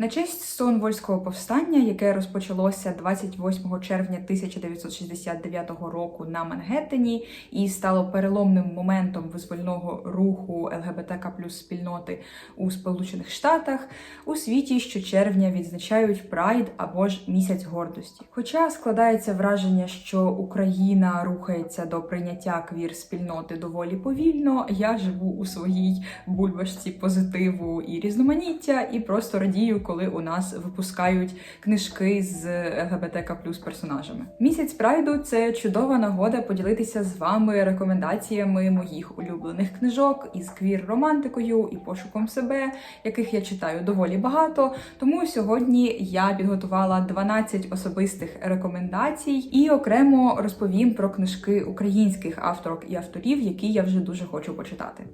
На честь Стоунвольського повстання, яке розпочалося 28 червня 1969 року на Мангеттені і стало переломним моментом визвольного руху ЛГБТК плюс спільноти у Сполучених Штатах, у світі щочервня відзначають Прайд або ж місяць гордості. Хоча складається враження, що Україна рухається до прийняття квір спільноти доволі повільно, я живу у своїй бульбашці позитиву і різноманіття, і просто радію, коли у нас випускають книжки з ЛГБТК плюс персонажами. Місяць прайду це чудова нагода поділитися з вами рекомендаціями моїх улюблених книжок із квір романтикою і пошуком себе, яких я читаю доволі багато. Тому сьогодні я підготувала 12 особистих рекомендацій і окремо розповім про книжки українських авторок і авторів, які я вже дуже хочу почитати.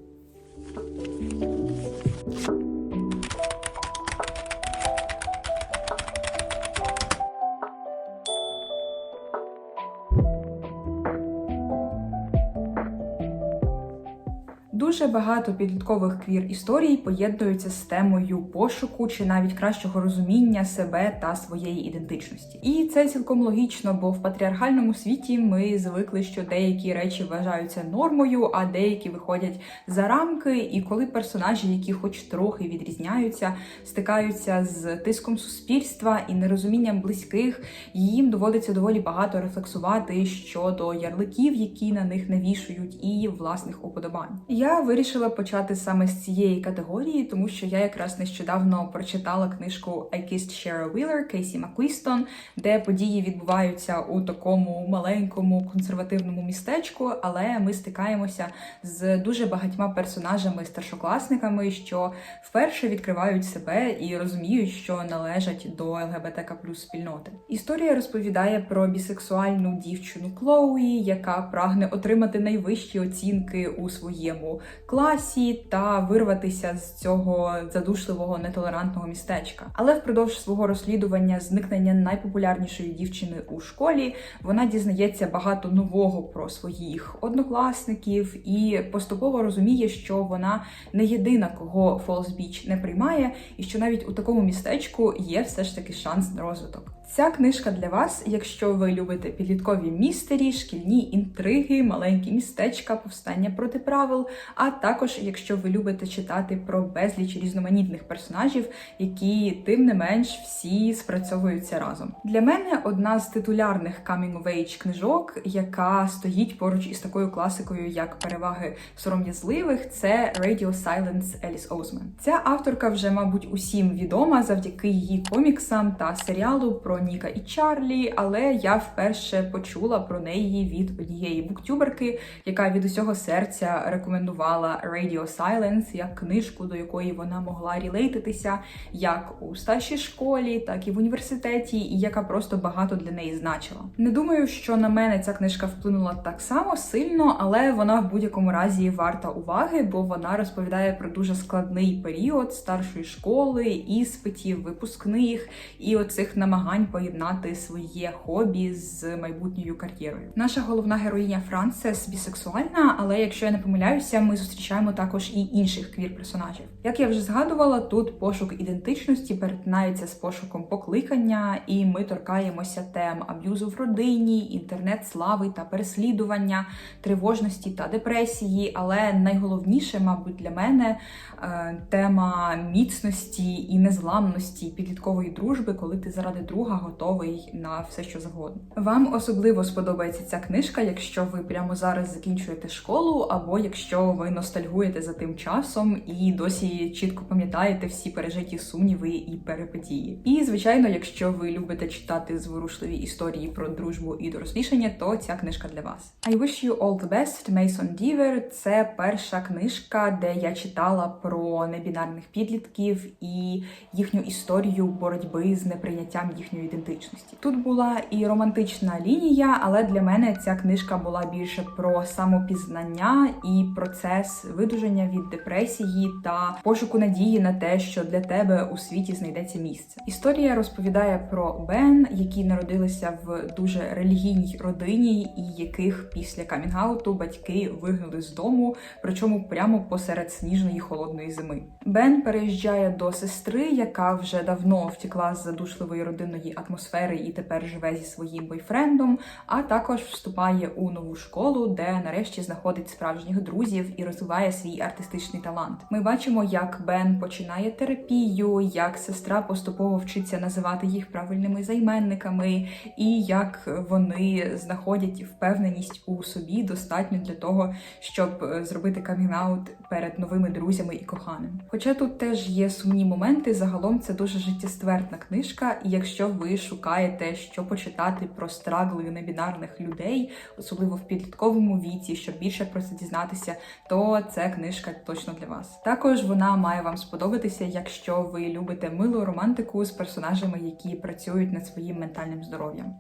Дуже багато підліткових квір історій поєднуються з темою пошуку чи навіть кращого розуміння себе та своєї ідентичності. І це цілком логічно, бо в патріархальному світі ми звикли, що деякі речі вважаються нормою, а деякі виходять за рамки. І коли персонажі, які хоч трохи відрізняються, стикаються з тиском суспільства і нерозумінням близьких, їм доводиться доволі багато рефлексувати щодо ярликів, які на них навішують, і власних уподобань. Я вирішила почати саме з цієї категорії, тому що я якраз нещодавно прочитала книжку I Kissed Shara Wheeler Кейсі Маквістон, де події відбуваються у такому маленькому консервативному містечку, але ми стикаємося з дуже багатьма персонажами, старшокласниками, що вперше відкривають себе і розуміють, що належать до ЛГБТК плюс спільноти. Історія розповідає про бісексуальну дівчину Клоуї, яка прагне отримати найвищі оцінки у своєму класі та вирватися з цього задушливого нетолерантного містечка. Але впродовж свого розслідування зникнення найпопулярнішої дівчини у школі вона дізнається багато нового про своїх однокласників і поступово розуміє, що вона не єдина, кого Фолс Біч не приймає, і що навіть у такому містечку є все ж таки шанс на розвиток. Ця книжка для вас, якщо ви любите підліткові містері, шкільні інтриги, маленькі містечка, повстання проти правил, а також якщо ви любите читати про безліч різноманітних персонажів, які тим не менш всі спрацьовуються разом. Для мене одна з титулярних coming of age книжок, яка стоїть поруч із такою класикою, як переваги сором'язливих, це Radio Silence Еліс Оузман. Ця авторка вже, мабуть, усім відома завдяки її коміксам та серіалу про Ніка і Чарлі, але я вперше почула про неї від однієї буктюберки, яка від усього серця рекомендувала Radio Silence як книжку, до якої вона могла релейтитися як у старшій школі, так і в університеті, і яка просто багато для неї значила. Не думаю, що на мене ця книжка вплинула так само сильно, але вона в будь-якому разі варта уваги, бо вона розповідає про дуже складний період старшої школи, іспитів, випускних і оцих намагань поєднати своє хобі з майбутньою кар'єрою. Наша головна героїня Франсес бісексуальна, але якщо я не помиляюся, ми зустрічаємо також і інших квір-персонажів. Як я вже згадувала, тут пошук ідентичності перетинається з пошуком покликання, і ми торкаємося тем аб'юзу в родині, інтернет-слави та переслідування, тривожності та депресії. Але найголовніше, мабуть, для мене е, тема міцності і незламності підліткової дружби, коли ти заради друга готовий на все, що завгодно. Вам особливо сподобається ця книжка, якщо ви прямо зараз закінчуєте школу, або якщо ви ностальгуєте за тим часом і досі чітко пам'ятаєте всі пережиті сумніви і перипетії. І звичайно, якщо ви любите читати зворушливі історії про дружбу і дорослішання, то ця книжка для вас. I wish you all the best, Mason Deaver. Це перша книжка, де я читала про небінарних підлітків і їхню історію боротьби з неприйняттям їхньої ідентичності. Тут була і романтична лінія, але для мене ця книжка була більше про самопізнання і про це, стрес, видужання від депресії та пошуку надії на те, що для тебе у світі знайдеться місце. Історія розповідає про Бен, які народилися в дуже релігійній родині, і яких після камінгауту батьки вигнали з дому, причому прямо посеред сніжної холодної зими. Бен переїжджає до сестри, яка вже давно втекла з задушливої родинної атмосфери і тепер живе зі своїм бойфрендом. А також вступає у нову школу, де нарешті знаходить справжніх друзів і розвиває свій артистичний талант. Ми бачимо, як Бен починає терапію, як сестра поступово вчиться називати їх правильними займенниками, і як вони знаходять впевненість у собі достатньо для того, щоб е, зробити камінаут перед новими друзями і коханим. Хоча тут теж є сумні моменти, загалом це дуже життєствердна книжка, і якщо ви шукаєте, що почитати про страгли небінарних людей, особливо в підлітковому віці, щоб більше про це дізнатися, то ця книжка точно для вас. Також вона має вам сподобатися, якщо ви любите милу романтику з персонажами, які працюють над своїм ментальним здоров'ям.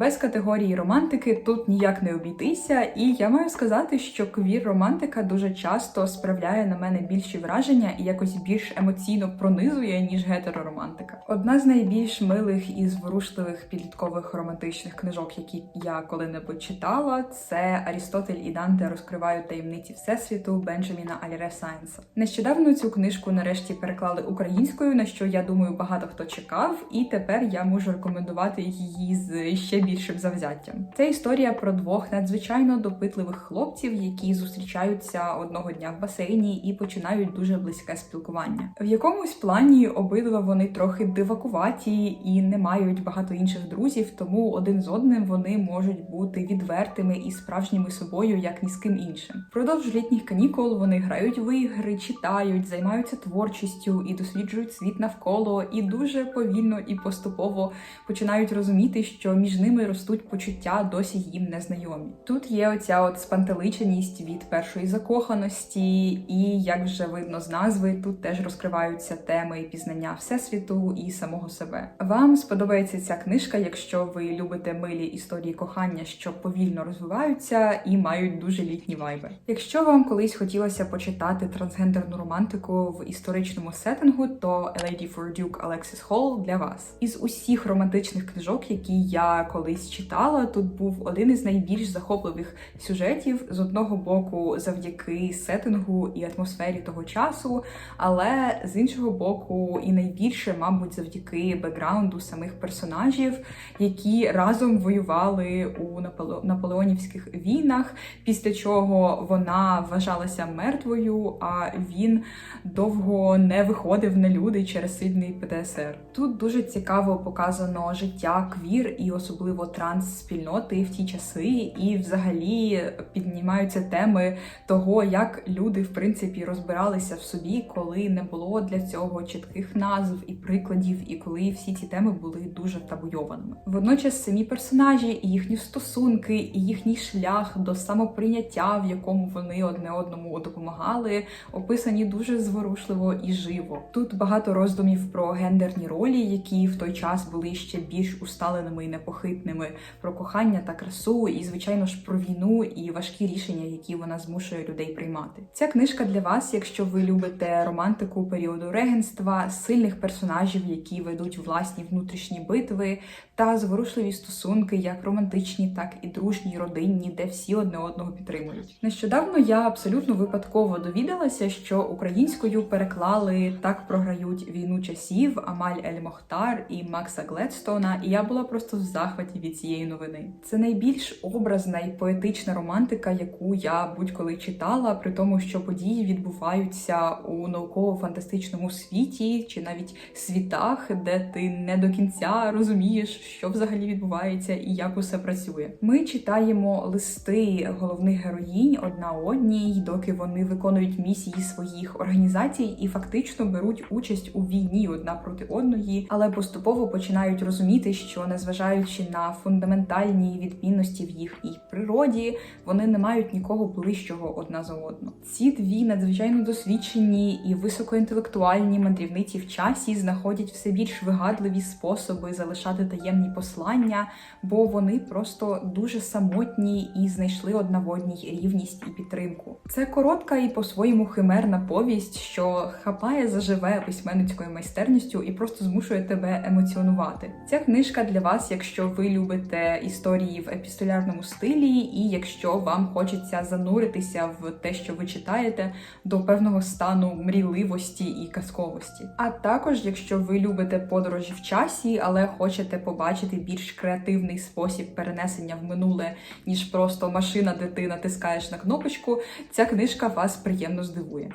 Без категорії романтики тут ніяк не обійтися, і я маю сказати, що квір романтика дуже часто справляє на мене більші враження і якось більш емоційно пронизує, ніж гетероромантика. Одна з найбільш милих і зворушливих підліткових романтичних книжок, які я коли-небудь читала, це Арістотель і Данте розкривають таємниці всесвіту Бенджаміна Аліре Сайнса. Нещодавно цю книжку нарешті переклали українською, на що я думаю багато хто чекав, і тепер я можу рекомендувати її з ще більшим завзяттям. Це історія про двох надзвичайно допитливих хлопців, які зустрічаються одного дня в басейні і починають дуже близьке спілкування. В якомусь плані обидва вони трохи дивакуваті і не мають багато інших друзів, тому один з одним вони можуть бути відвертими і справжніми собою, як ні з ким іншим. Продовж літніх канікул вони грають в ігри, читають, займаються творчістю і досліджують світ навколо, і дуже повільно і поступово починають розуміти, що між ними ростуть почуття досі їм незнайомі. Тут є оця от спантеличеність від першої закоханості, і як вже видно з назви, тут теж розкриваються теми пізнання всесвіту і самого себе. Вам сподобається ця книжка, якщо ви любите милі історії кохання, що повільно розвиваються і мають дуже літні вайби. Якщо вам колись хотілося почитати трансгендерну романтику в історичному сеттингу, то A Lady for Duke Alexis Hall для вас. Із усіх романтичних книжок, які я колись читала, тут був один із найбільш захопливих сюжетів з одного боку, завдяки сеттингу і атмосфері того часу, але з іншого боку, і найбільше, мабуть, завдяки бекграунду самих персонажів, які разом воювали у наполеонівських війнах, після чого вона вважалася мертвою, а він довго не виходив на люди через сильний ПТСР. Тут дуже цікаво показано життя квір і особливо транс-спільноти в ті часи, і взагалі піднімаються теми того, як люди в принципі розбиралися в собі, коли не було для цього чітких назв і прикладів, і коли всі ці теми були дуже табуйованими. Водночас самі персонажі і їхні стосунки, і їхній шлях до самоприйняття, в якому вони одне одному допомагали, описані дуже зворушливо і живо. Тут багато роздумів про гендерні ролі, які в той час були ще більш усталеними і непохитними, про кохання та красу, і звичайно ж про війну і важкі рішення, які вона змушує людей приймати. Ця книжка для вас, якщо ви любите романтику періоду регенства, сильних персонажів, які ведуть власні внутрішні битви, та зворушливі стосунки, як романтичні, так і дружні, родинні, де всі одне одного підтримують. Нещодавно я абсолютно випадково довідалася, що українською переклали так програють війну часів Амаль Ель Мохтар і Макса Гледстона, і я була просто в захваті від цієї новини. Це найбільш образна і поетична романтика, яку я будь-коли читала, при тому, що події відбуваються у науково-фантастичному світі чи навіть світах, де ти не до кінця розумієш, що взагалі відбувається і як усе працює. Ми читаємо листи головних героїнь одна одній, доки вони виконують місії своїх організацій і фактично беруть участь у війні одна проти одної, але поступово починають розуміти, що незважаючи на на фундаментальні відмінності в їхній природі, вони не мають нікого ближчого одна за одну. Ці дві надзвичайно досвідчені і високоінтелектуальні мандрівниці в часі знаходять все більш вигадливі способи залишати таємні послання, бо вони просто дуже самотні і знайшли одна в одній рівність і підтримку. Це коротка і по-своєму химерна повість, що хапає заживе письменницькою майстерністю і просто змушує тебе емоціонувати. Ця книжка для вас, якщо ви любите історії в епістолярному стилі, і якщо вам хочеться зануритися в те, що ви читаєте, до певного стану мрійливості і казковості. А також, якщо ви любите подорожі в часі, але хочете побачити більш креативний спосіб перенесення в минуле, ніж просто машина, де ти натискаєш на кнопочку, ця книжка вас приємно здивує.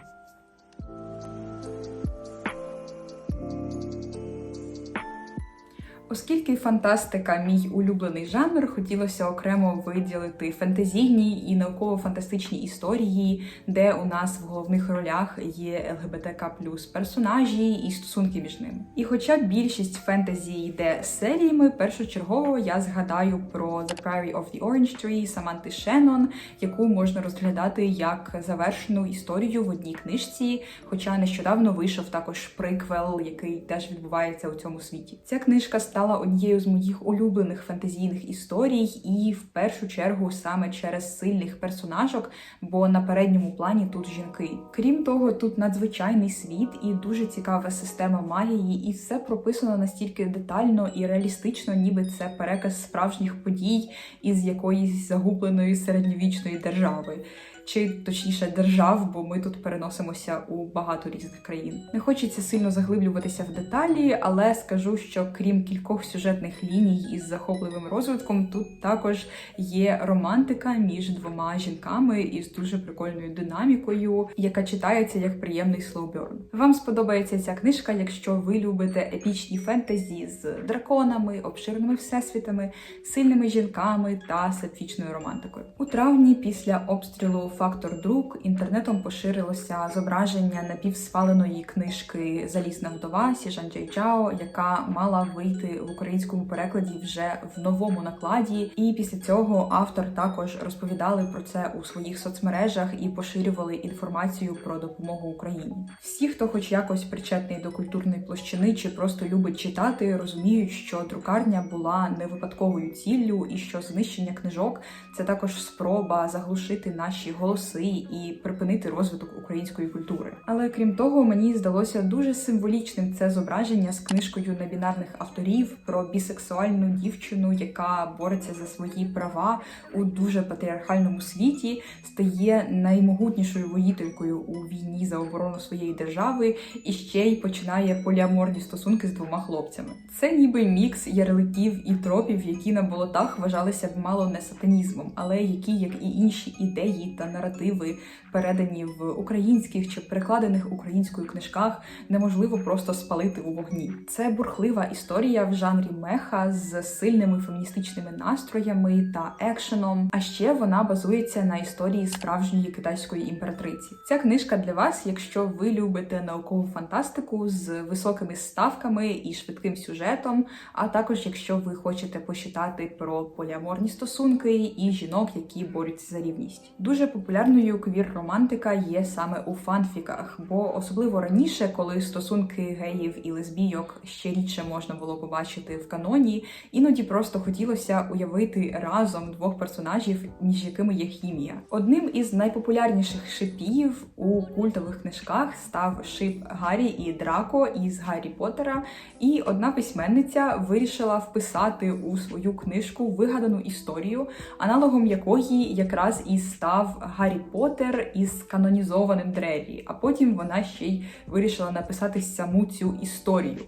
Оскільки фантастика мій улюблений жанр, хотілося окремо виділити фентезійні і науково-фантастичні історії, де у нас в головних ролях є ЛГБТК плюс персонажі і стосунки між ними. І хоча більшість фентезі йде серіями, першочергово я згадаю про The Priory of the Orange Tree Саманти Шеннон, яку можна розглядати як завершену історію в одній книжці. Хоча нещодавно вийшов також приквел, який теж відбувається у цьому світі. Ця книжка стала однією з моїх улюблених фантазійних історій, і в першу чергу саме через сильних персонажок, бо на передньому плані тут жінки. Крім того, тут надзвичайний світ і дуже цікава система магії, і все прописано настільки детально і реалістично, ніби це переказ справжніх подій із якоїсь загубленої середньовічної держави чи точніше держав, бо ми тут переносимося у багато різних країн. Не хочеться сильно заглиблюватися в деталі, але скажу, що крім кількох сюжетних ліній із захопливим розвитком, тут також є романтика між двома жінками із дуже прикольною динамікою, яка читається як приємний слоуберн. Вам сподобається ця книжка, якщо ви любите епічні фентезі з драконами, обширними всесвітами, сильними жінками та сапфічною романтикою. У травні після обстрілу фактор друк інтернетом поширилося зображення напівспаленої книжки Залісна вдова Сіжан Джейджао, яка мала вийти в українському перекладі вже в новому накладі. І після цього автор також розповідали про це у своїх соцмережах і поширювали інформацію про допомогу Україні. Всі, хто хоч якось причетний до культурної площини чи просто любить читати, розуміють, що друкарня була не випадковою ціллю, і що знищення книжок це також спроба заглушити наші голоси і припинити розвиток української культури. Але крім того, мені здалося дуже символічним це зображення з книжкою небінарних авторів про бісексуальну дівчину, яка бореться за свої права у дуже патріархальному світі, стає наймогутнішою воїтелькою у війні за оборону своєї держави і ще й починає поліаморні стосунки з двома хлопцями. Це ніби мікс ярликів і тропів, які на болотах вважалися б мало не сатанізмом, але які, як і інші ідеї та наративи, передані в українських чи перекладених українською книжках, неможливо просто спалити у вогні. Це бурхлива історія в жанрі меха з сильними феміністичними настроями та екшеном. А ще вона базується на історії справжньої китайської імператриці. Ця книжка для вас, якщо ви любите наукову фантастику з високими ставками і швидким сюжетом, а також якщо ви хочете почитати про поліаморні стосунки і жінок, які борються за рівність. Дуже популярною квір-романтика є саме у фанфіках, бо особливо раніше, коли стосунки геїв і лесбійок ще рідше можна було побачити в каноні, іноді просто хотілося уявити разом двох персонажів, між якими є хімія. Одним із найпопулярніших шипів у культових книжках став шип Гаррі і Драко із Гаррі Поттера, і одна письменниця вирішила вписати у свою книжку вигадану історію, аналогом якої якраз і став Гаррі Поттер із канонізованим Древі, а потім вона ще й вирішила написати саму цю історію.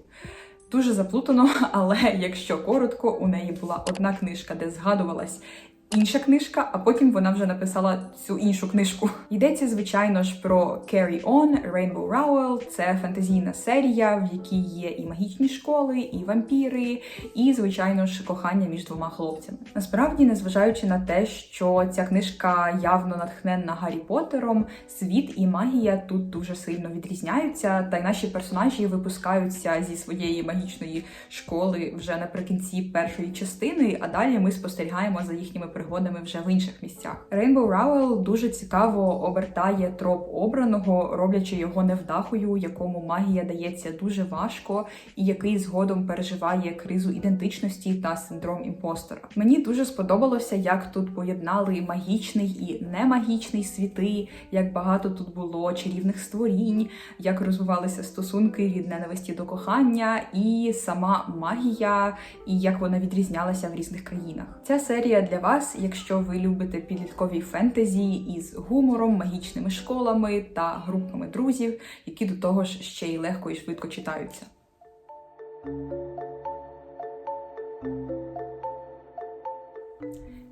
Дуже заплутано, але якщо коротко, у неї була одна книжка, де згадувалась інша книжка, а потім вона вже написала цю іншу книжку. Йдеться, звичайно ж, про Carry On Rainbow Rowell. Це фантазійна серія, в якій є і магічні школи, і вампіри, і, звичайно ж, кохання між двома хлопцями. Насправді, незважаючи на те, що ця книжка явно натхненна Гаррі Поттером, світ і магія тут дуже сильно відрізняються, та й наші персонажі випускаються зі своєї магічної школи вже наприкінці першої частини, а далі ми спостерігаємо за їхніми пригодами вже в інших місцях. Rainbow Rowell дуже цікаво обертає троп обраного, роблячи його невдахою, якому магія дається дуже важко, і який згодом переживає кризу ідентичності та синдром імпостера. Мені дуже сподобалося, як тут поєднали магічний і немагічний світи, як багато тут було чарівних створінь, як розвивалися стосунки від ненависті до кохання, і сама магія, і як вона відрізнялася в різних країнах. Ця серія для вас, якщо ви любите підліткові фентезі із гумором, магічними школами та групами друзів, які до того ж ще й легко і швидко читаються.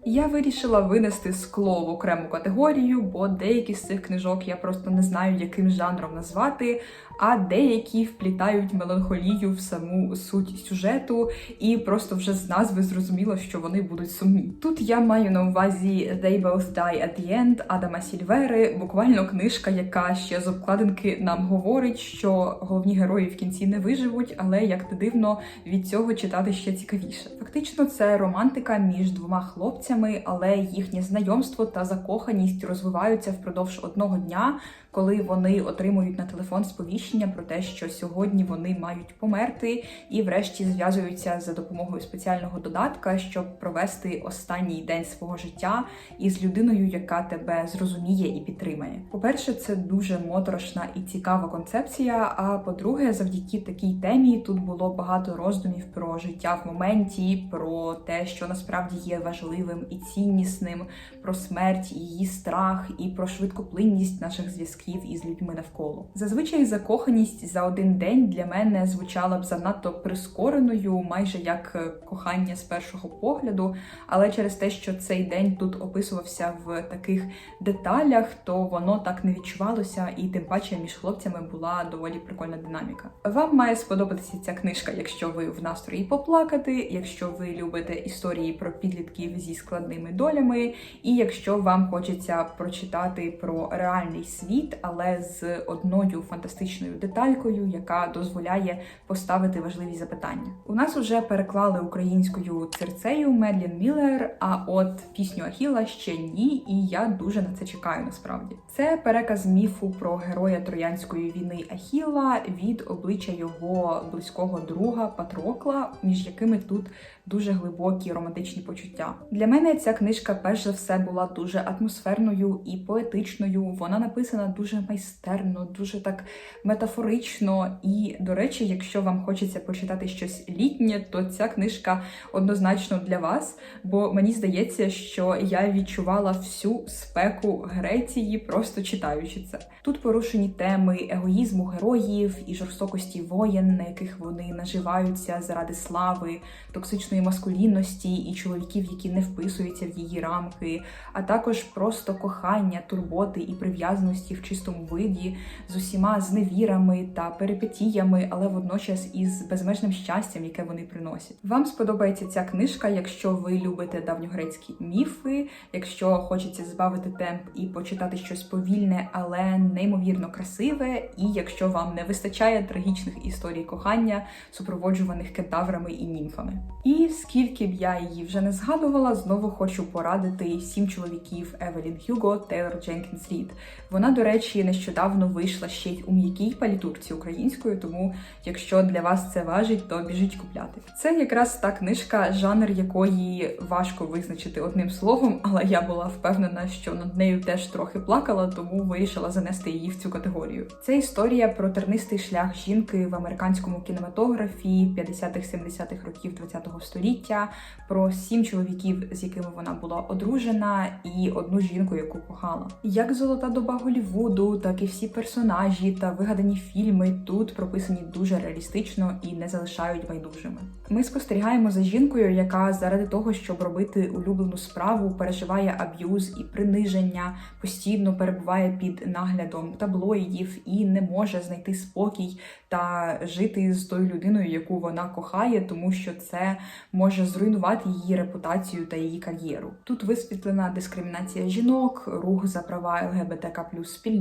Я вирішила винести скло в окрему категорію, бо деякі з цих книжок я просто не знаю, яким жанром назвати, а деякі вплітають меланхолію в саму суть сюжету, і просто вже з назви зрозуміло, що вони будуть сумні. Тут я маю на увазі They Both Die at the End Адама Сільвери, буквально книжка, яка ще з обкладинки нам говорить, що головні герої в кінці не виживуть, але як не дивно від цього читати ще цікавіше. Фактично, це романтика між двома хлопцями, але їхнє знайомство та закоханість розвиваються впродовж одного дня, коли вони отримують на телефон сповіщення про те, що сьогодні вони мають померти, і врешті зв'язуються за допомогою спеціального додатка, щоб провести останній день свого життя із людиною, яка тебе зрозуміє і підтримає. По-перше, це дуже моторошна і цікава концепція. А по-друге, завдяки такій темі тут було багато роздумів про життя в моменті, про те, що насправді є важливим і ціннісним, про смерть, її страх і про швидкоплинність наших зв'язків із людьми навколо. Зазвичай закоханість за один день для мене звучала б занадто прискореною, майже як е, кохання з першого погляду. Але через те, що цей день тут описувався в таких деталях, то воно так не відчувалося, і тим паче між хлопцями була доволі прикольна динаміка. Вам має сподобатися ця книжка, якщо ви в настрої поплакати, якщо ви любите історії про підлітків зі складними долями, і якщо вам хочеться прочитати про реальний світ, але з одною фантастичною деталькою, яка дозволяє поставити важливі запитання. У нас вже переклали українською церцею Медлін Міллер, а от пісню Ахіла ще ні, і я дуже на це чекаю. Насправді це переказ міфу про героя Троянської війни Ахіла від обличчя його близького друга Патрокла, між якими тут дуже глибокі романтичні почуття. Для мене ця книжка, перш за все, була дуже атмосферною і поетичною. Вона написана дуже майстерно, дуже так метафорично. І, до речі, якщо вам хочеться почитати щось літнє, то ця книжка однозначно для вас. Бо мені здається, що я відчувала всю спеку Греції, просто читаючи це. Тут порушені теми егоїзму героїв і жорстокості воєн, на яких вони наживаються заради слави, токсичної маскулінності і чоловіків, які не вписуються в її рамки, а також просто кохання, турботи і прив'язаності в чистому виді з усіма зневірами та перипетіями, але водночас із безмежним щастям, яке вони приносять. Вам сподобається ця книжка, якщо ви любите давньогрецькі міфи, якщо хочеться збавити темп і почитати щось повільне, але неймовірно красиве, і якщо вам не вистачає трагічних історій кохання, супроводжуваних кентаврами і німфами. І скільки б я її вже не згадувала, знову хочу порадити сім чоловіків Евелін Хюго Тейлор Дженкінс Рід. Вона, до речі, нещодавно вийшла ще й у м'якій палітурці українською, тому якщо для вас це важить, то біжіть купляти. Це якраз та книжка, жанр якої важко визначити одним словом, але я була впевнена, що над нею теж трохи плакала, тому вирішила занести її в цю категорію. Це історія про тернистий шлях жінки в американському кінематографі 50-70-х років ХХ століття, про сім чоловіків, з якими вона була одружена, і одну жінку, яку кохала. Як золота доба Голівуду, так і всі персонажі та вигадані фільми тут прописані дуже реалістично і не залишають байдужими. Ми спостерігаємо за жінкою, яка заради того, щоб робити улюблену справу, переживає аб'юз і приниження, постійно перебуває під наглядом таблоїдів і не може знайти спокій та жити з тою людиною, яку вона кохає, тому що це може зруйнувати її репутацію та її кар'єру. Тут висвітлена дискримінація жінок, рух за права ЛГБТК спільноти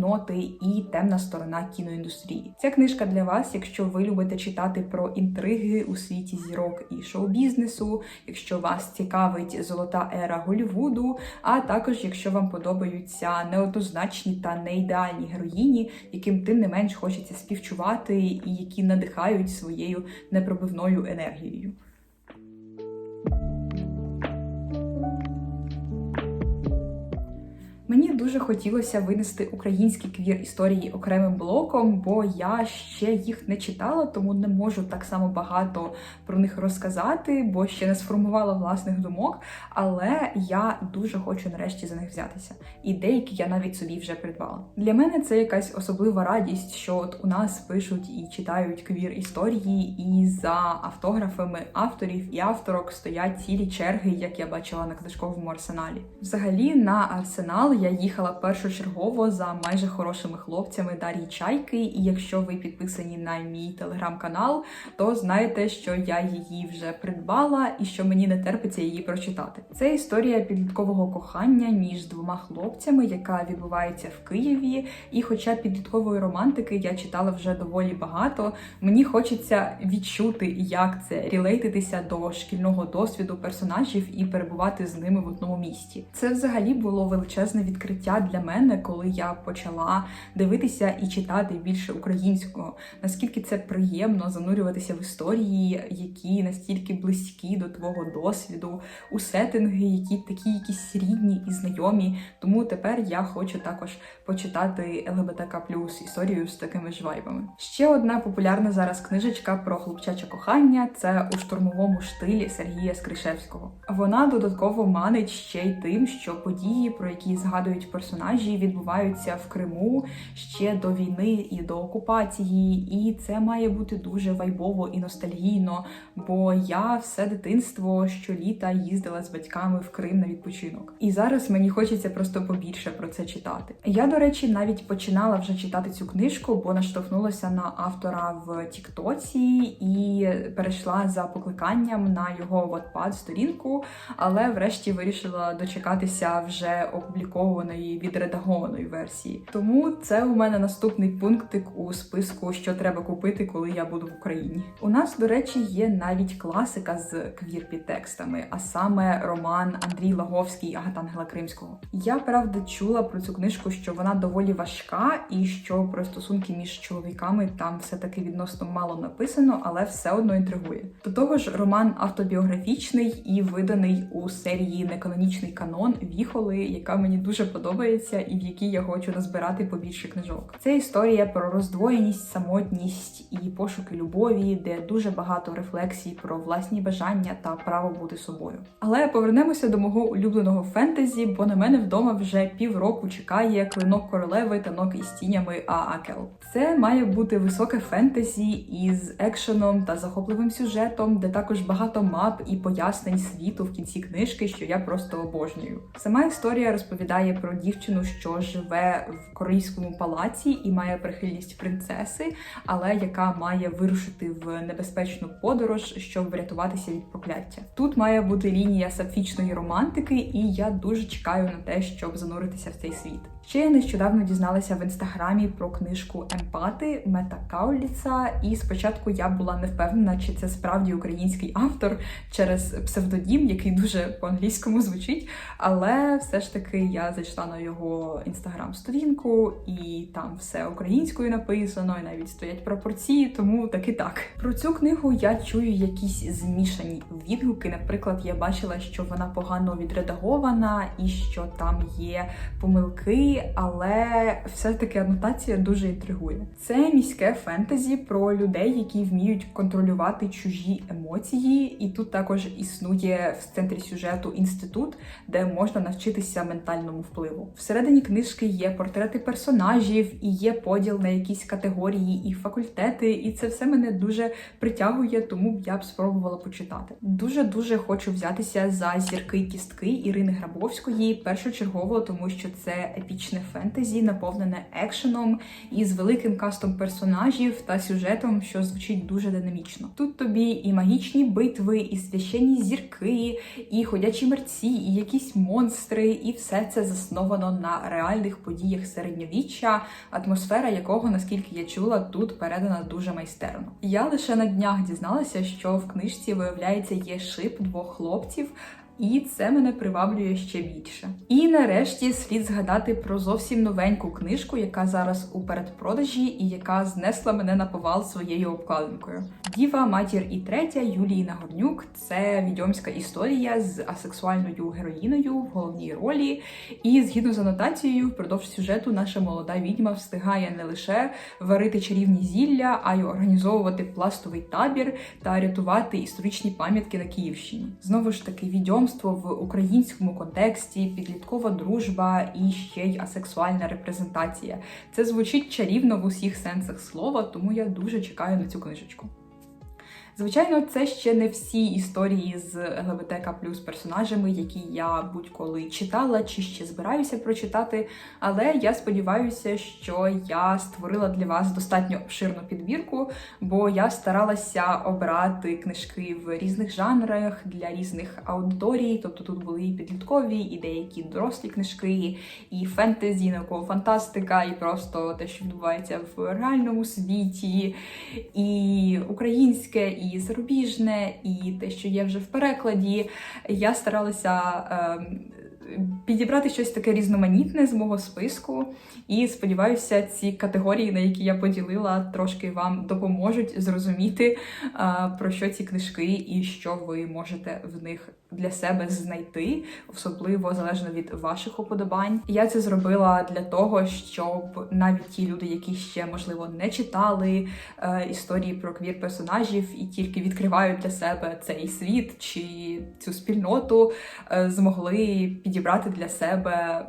і темна сторона кіноіндустрії. Ця книжка для вас, якщо ви любите читати про інтриги у світі зірок і шоу-бізнесу, якщо вас цікавить золота ера Голлівуду, а також якщо вам подобаються неоднозначні та неідеальні героїні, яким тим не менш хочеться співчувати, і які надихають своєю непробивною енергією. Мені дуже хотілося винести українські квір історії окремим блоком, бо я ще їх не читала, тому не можу так само багато про них розказати, бо ще не сформувала власних думок. Але я дуже хочу нарешті за них взятися. І деякі я навіть собі вже придбала. Для мене це якась особлива радість, що от у нас пишуть і читають квір історії, і за автографами авторів і авторок стоять цілі черги, як я бачила на книжковому арсеналі. Взагалі на арсенал я їхала першочергово за майже хорошими хлопцями Дар'ї Чайки. І якщо ви підписані на мій телеграм-канал, то знаєте, що я її вже придбала і що мені не терпиться її прочитати. Це історія підліткового кохання між двома хлопцями, яка відбувається в Києві. І, хоча підліткової романтики я читала вже доволі багато, мені хочеться відчути, як це релейтитися до шкільного досвіду персонажів і перебувати з ними в одному місті. Це взагалі було величезне відкриття для мене, коли я почала дивитися і читати більше українського. Наскільки це приємно занурюватися в історії, які настільки близькі до твого досвіду, у сеттинги, які такі якісь рідні і знайомі. Тому тепер я хочу також почитати ЛГБТК історію з такими ж вайбами. Ще одна популярна зараз книжечка про хлопчаче кохання це у штурмовому штилі Сергія Скришевського. Вона додатково манить ще й тим, що події, про які згадують персонажі, відбуваються в Криму ще до війни і до окупації, і це має бути дуже вайбово і ностальгійно. Бо я все дитинство щоліта їздила з батьками в Крим на відпочинок. І зараз мені хочеться просто побільше про це читати. Я, до речі, навіть починала вже читати цю книжку, бо наштовхнулася на автора в Тіктоці і перейшла за покликанням на його Wattpad сторінку, але врешті вирішила дочекатися вже опублікованої відредагованої версії. Тому це у мене наступний пунктик у списку, що треба купити, коли я буду в Україні. У нас, до речі, є навіть класика з квір-підтекстами, а саме роман Андрій Лаговський Агатангела Кримського. Я правда чула про цю книжку, що вона доволі важка, і що про стосунки між чоловіками там все таки відносно мало написано, але все одно інтригує. До того ж, роман автобіографічний і виданий у серії Неканонічний канон Віхоли, яка мені дуже подобається, і в якій я хочу назбирати побільше книжок. Це історія про роздвоєність, самотність і пошуки любові, де дуже багато рефлексій про власні бажання та право бути собою. Але повернемося до мого улюбленого фентезі, бо на мене вдома вже півроку чекає клинок королеви танок із тінями Аакел. Це має бути високе фентезі із екшеном та захопливим сюжетом, де також багато мап і пояснень світу в кінці книжки, що я просто обожнюю. Сама історія розповідає про дівчину, що живе в королівському палаці і має прихильність принцеси, але яка має вирушити в небезпечну подорож, щоб врятуватися від прокляття. Тут має бути лінія сапфічної романтики, і я дуже чекаю на те, щоб зануритися в цей світ. Ще я нещодавно дізналася в інстаграмі про книжку Емпати Мета Кауліца, і спочатку я була не впевнена, чи це справді український автор через псевдодім, який дуже по-англійському звучить. Але все ж таки я зайшла на його інстаграм-сторінку, і там все українською написано, і навіть стоять пропорції, тому таки так. Про цю книгу я чую якісь змішані відгуки. Наприклад, я бачила, що вона погано відредагована, і що там є помилки але все-таки анотація дуже інтригує. Це міське фентезі про людей, які вміють контролювати чужі емоції, і тут також існує в центрі сюжету інститут, де можна навчитися ментальному впливу. Всередині книжки є портрети персонажів і є поділ на якісь категорії і факультети, і це все мене дуже притягує, тому б я б спробувала почитати. Дуже дуже хочу взятися за зірки кістки Ірини Грабовської. Першочергово, тому що це епічне фентезі, наповнене екшеном і з великим кастом персонажів та сюжетом, що звучить дуже динамічно. Тут тобі і магічні битви, і священні зірки, і ходячі мерці, і якісь монстри, і все це засновано на реальних подіях середньовіччя, атмосфера якого, наскільки я чула, тут передана дуже майстерно. Я лише на днях дізналася, що в книжці виявляється є шип двох хлопців. І це мене приваблює ще більше. І нарешті слід згадати про зовсім новеньку книжку, яка зараз у передпродажі і яка знесла мене на повал своєю обкладинкою. Діва, матір і третя Юлії Нагорнюк це відьомська історія з асексуальною героїною в головній ролі. І згідно з анотацією, впродовж сюжету наша молода відьма встигає не лише варити чарівні зілля, а й організовувати пластовий табір та рятувати історичні пам'ятки на Київщині. Знову ж таки, відьомство в українському контексті, підліткова дружба і ще й асексуальна репрезентація. Це звучить чарівно в усіх сенсах слова, тому я дуже чекаю на цю книжечку. Звичайно, це ще не всі історії з ЛГБТК плюс персонажами, які я будь-коли читала чи ще збираюся прочитати. Але я сподіваюся, що я створила для вас достатньо обширну підбірку, бо я старалася обирати книжки в різних жанрах для різних аудиторій. Тобто тут були і підліткові, і деякі дорослі книжки, і фентезі, наукова фантастика, і просто те, що відбувається в реальному світі, і українське, і зарубіжне, і те, що є вже в перекладі. Я старалася. ем, Підібрати щось таке різноманітне з мого списку, і сподіваюся, ці категорії, на які я поділила, трошки вам допоможуть зрозуміти, про що ці книжки і що ви можете в них для себе знайти, особливо залежно від ваших уподобань. Я це зробила для того, щоб навіть ті люди, які ще можливо не читали е, історії про квір персонажів і тільки відкривають для себе цей світ чи цю спільноту, е, змогли підібрати для себе.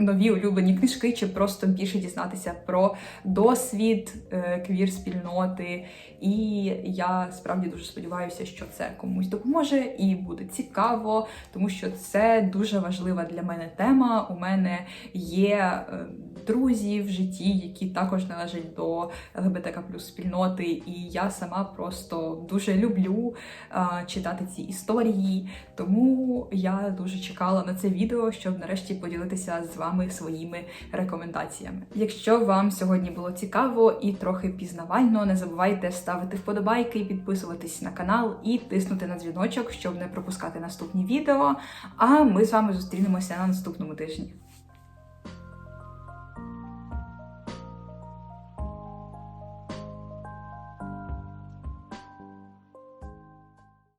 Нові улюблені книжки, чи просто більше дізнатися про досвід е, квір спільноти. І я справді дуже сподіваюся, що це комусь допоможе і буде цікаво, тому що це дуже важлива для мене тема. У мене є е, друзі в житті, які також належать до ЛГБТК плюс спільноти, і я сама просто дуже люблю е, читати ці історії. Тому я дуже чекала на це відео, щоб нарешті поділитися з вами своїми рекомендаціями. Якщо вам сьогодні було цікаво і трохи пізнавально, не забувайте ставити вподобайки, підписуватись на канал і тиснути на дзвіночок, щоб не пропускати наступні відео. А ми з вами зустрінемося на наступному тижні.